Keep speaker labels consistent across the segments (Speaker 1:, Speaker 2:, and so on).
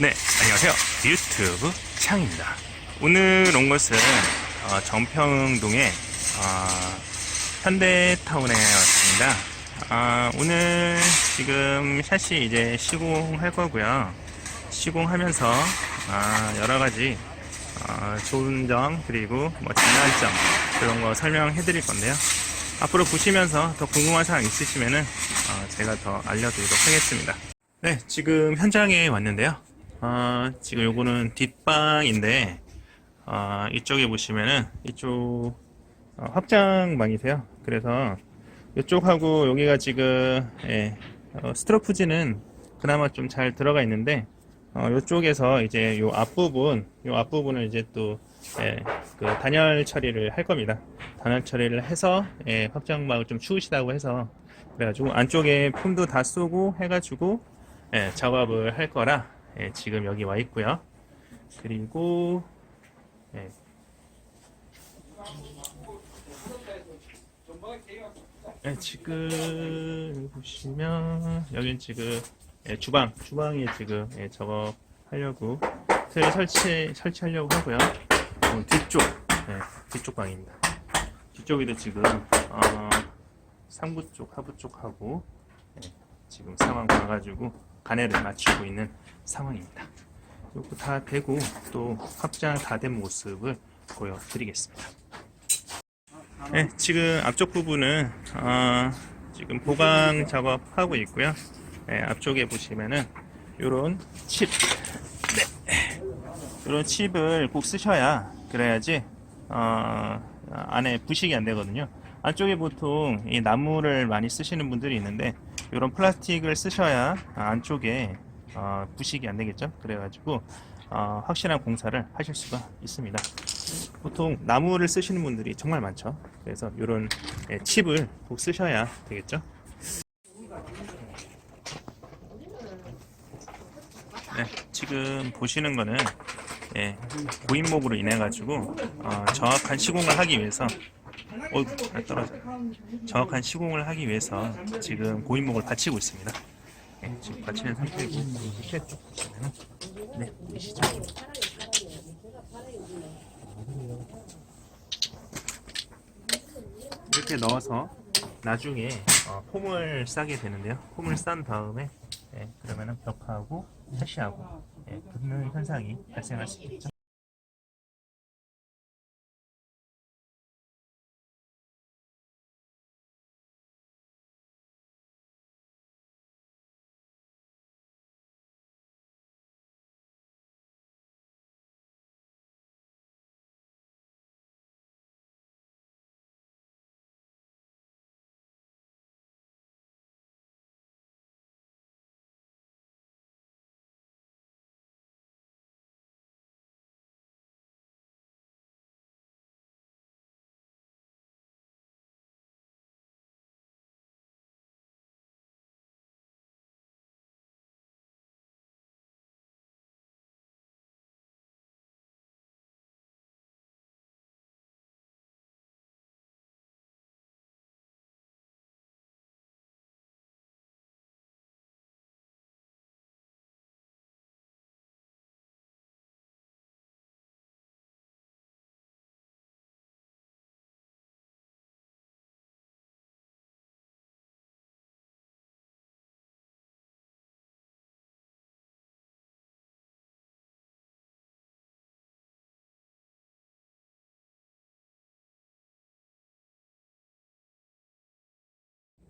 Speaker 1: 네, 안녕하세요. 유튜브 창입니다. 오늘 온 곳은 어, 정평동의 어, 현대타운에 왔습니다. 아, 오늘 지금 샷이 이제 시공할 거고요. 시공하면서 아, 여러 가지 어, 좋은 점 그리고 뭐 장단점 그런 거 설명해 드릴 건데요. 앞으로 보시면서 더 궁금한 사항 있으시면은 어, 제가 더 알려드리도록 하겠습니다. 네, 지금 현장에 왔는데요. 어, 지금 요거는 뒷방인데 어, 이쪽에 보시면은 이쪽 어, 확장방이세요. 그래서 이쪽하고 여기가 지금 예, 어, 스트로프지는 그나마 좀 잘 들어가 있는데 어, 이쪽에서 이제 요 앞부분 요 앞부분을 이제 또 예, 그 단열 처리를 할 겁니다. 단열 처리를 해서 예, 확장막을 좀 추우시다고 해서 그래가지고 안쪽에 폼도 다 쏘고 해가지고 예, 작업을 할 거라 예, 지금 여기 와 있고요. 그리고 예, 예, 지금 보시면 여긴 지금 예, 주방 주방에 지금 예, 작업 하려고 틀 설치 설치하려고 하고요. 어, 뒤쪽 예, 뒤쪽 방입니다. 뒤쪽에도 지금 어, 상부 쪽 하부 쪽 하고 예, 지금 상황 봐가지고 간해를 맞추고 있는 상황입니다. 요거 다 되고 또 확장 다 된 모습을 보여드리겠습니다. 네, 지금 앞쪽 부분은 어, 지금 보강 작업하고 있고요. 네, 앞쪽에 보시면은 요런 칩, 네, 요런 칩을 꼭 쓰셔야 그래야지 어, 안에 부식이 안 되거든요. 안쪽에 보통 이 나무를 많이 쓰시는 분들이 있는데 이런 플라스틱을 쓰셔야 안쪽에 어, 부식이 안 되겠죠. 그래가지고 어, 확실한 공사를 하실 수가 있습니다. 보통 나무를 쓰시는 분들이 정말 많죠. 그래서 이런 칩을 꼭 쓰셔야 되겠죠. 네, 지금 보시는 거는 예, 고인목으로 인해 가지고 어, 정확한 시공을 하기 위해서 어, 떨어져. 정확한 시공을 하기 위해서 지금 고인목을 받치고 있습니다. 네, 지금 받치는 상태이고 밑에 쪽 보시면은 네 보이시죠? 이렇게 넣어서 나중에 어, 폼을 싸게 되는데요. 폼을 싼 다음에 예, 그러면은 벽하고 샤시하고 예, 붙는 현상이 발생할 수 있겠죠.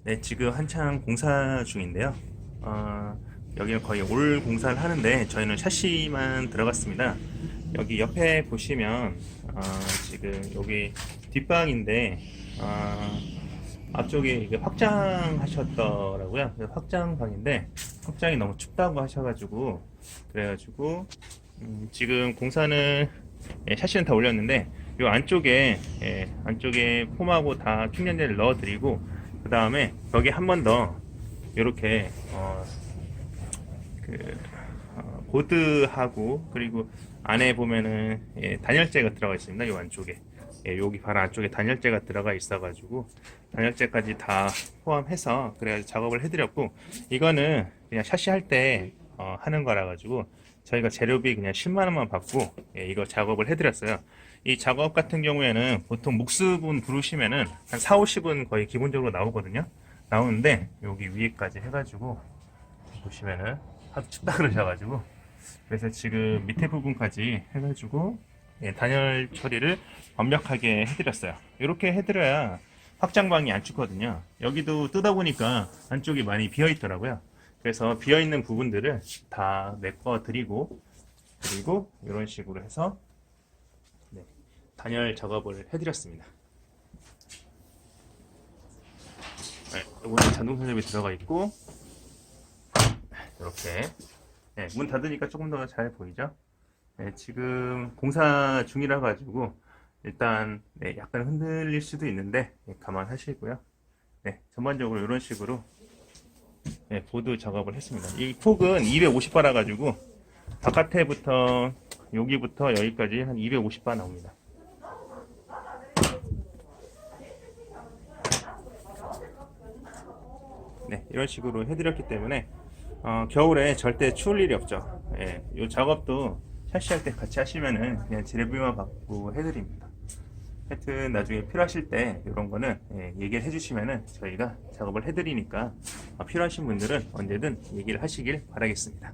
Speaker 1: 네, 지금 한창 공사 중인데요. 어, 여기는 거의 올 공사를 하는데 저희는 샤시만 들어갔습니다. 여기 옆에 보시면 어, 지금 여기 뒷방인데 어, 앞쪽에 이게 확장하셨더라고요. 확장방인데 확장이 너무 춥다고 하셔가지고 그래가지고 음, 지금 공사는 예, 샤시는 다 올렸는데 이 안쪽에 예, 안쪽에 폼하고 다 충전재를 넣어드리고 그 다음에 여기 한 번 더 이렇게 어, 그 어, 보드하고 그리고 안에 보면은 예, 단열재가 들어가 있습니다. 이 안쪽에 예, 여기 바로 안쪽에 단열재가 들어가 있어가지고 단열재까지 다 포함해서 그래야 작업을 해드렸고 이거는 그냥 샤시 할때 어, 하는 거라 가지고 저희가 재료비 그냥 10만 원만 받고 예, 이거 작업을 해드렸어요. 이 작업 같은 경우에는 보통 묵수분 부르시면은 한 4, 50은 거의 기본적으로 나오거든요. 나오는데 여기 위에까지 해가지고 보시면은 하도 춥다 그러셔가지고 그래서 지금 밑에 부분까지 해가지고 예, 단열 처리를 완벽하게 해드렸어요. 이렇게 해드려야 확장방이 안 춥거든요. 여기도 뜯어 보니까 안쪽이 많이 비어 있더라고요. 그래서 비어 있는 부분들을 다 메꿔 드리고 그리고 이런 식으로 해서 네, 단열 작업을 해드렸습니다. 네, 이거는 자동 선엽이 들어가 있고 이렇게 네, 문 닫으니까 조금 더 잘 보이죠? 네, 지금 공사 중이라 가지고 일단 네, 약간 흔들릴 수도 있는데 네, 감안하시고요. 네, 전반적으로 이런 식으로 네, 보드 작업을 했습니다. 이 폭은 250바라 가지고 바깥에부터 여기부터 여기까지 한 250바 나옵니다. 네, 이런 식으로 해드렸기 때문에 어, 겨울에 절대 추울 일이 없죠. 예, 이 작업도 샤시할 때 같이 하시면은 그냥 재료비만 받고 해드립니다. 하여튼 나중에 필요하실 때 이런 거는 예, 얘기를 해주시면은 저희가 작업을 해드리니까 어, 필요하신 분들은 언제든 얘기를 하시길 바라겠습니다.